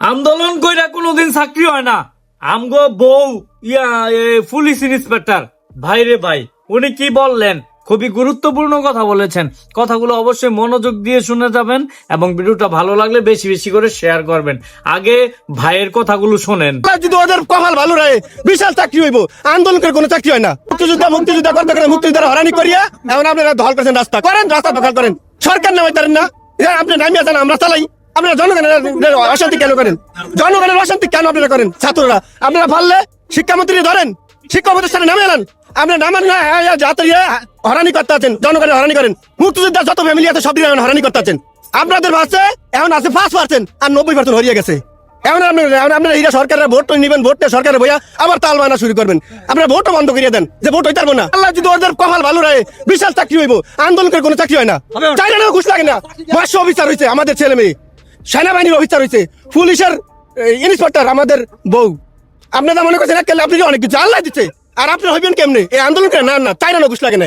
আন্দোলন কইরা কোনোদিন চাকরি হয় না। আমগো বউ, ইয়া পুলিশ ইন্সপেক্টর। ভাই রে ভাই, উনি কি বললেন? খুবই গুরুত্বপূর্ণ কথা বলেছেন। কথাগুলো অবশ্যই মনোযোগ দিয়ে শুনে যাবেন এবং ভিডিওটা ভালো লাগলে বেশি বেশি করে শেয়ার করবেন। আগে ভাইয়ের কথাগুলো শোনেন। যদি ওদের কপাল ভালো রয়ে বিশাল চাকরি হইব। আন্দোলন করে কোনো চাকরি হয় না। মুক্তিযোদ্ধা মুক্তিযোদ্ধা, করতে করে মুক্তিযোদ্ধারা হরানি করিয়া এখন আপনারা দখল করেছেন রাস্তা। করেন, রাস্তা দখল করেন। সরকার নামে পারেন না। আপনি নামিয়ে যান আমরা চালাই। আপনারা জনগণের অশান্তি কেন করেন? জনগণের অশান্তি কেন আপনারা করেন? ছাত্ররা আপনারা পারলে শিক্ষামন্ত্রী ধরেন শিক্ষা প্রতিষ্ঠানে নামে আনেন। আপনারা নামেন না যাতে হরানি করতে আছেন জনগণের হরানি করেন। মুক্তিযোদ্ধা যত ফ্যামিলি আছে সব দিন হরানি করতে আছেন। আপনাদের আছে এখন আছে পাঁচ পার্সেন্ট আর নব্বই পার্সেন্ট হরিয়ে গেছে। এখন আপনারা এইটা সরকারের ভোট নিবেন ভোট নিয়ে সরকারের বইয়া আবার তাল মানা শুরু করবেন। আপনারা ভোটও বন্ধ করিয়ে দেন যে ভোট হইতে পারব না। আল্লাহ যদি ওদের কপাল ভালো রয়ে বিশাল চাকরি হইব আন্দোলন করে কোনো চাকরি হয় না। চাইনা না ঘুষ লাগে না। পাঁচশো অফিসার হয়েছে আমাদের ছেলে মেয়ে সেনাবাহিনীর অফিসার হয়েছে পুলিশের ইন্সপেক্টর, আমাদের বউ। আপনারা মনে করছেন আপনি অনেক কিছু আল্লাহ দিচ্ছে আর আপনি হইবেন কেমনে? এই আন্দোলন না না তাই না, ঘুষ লাগে না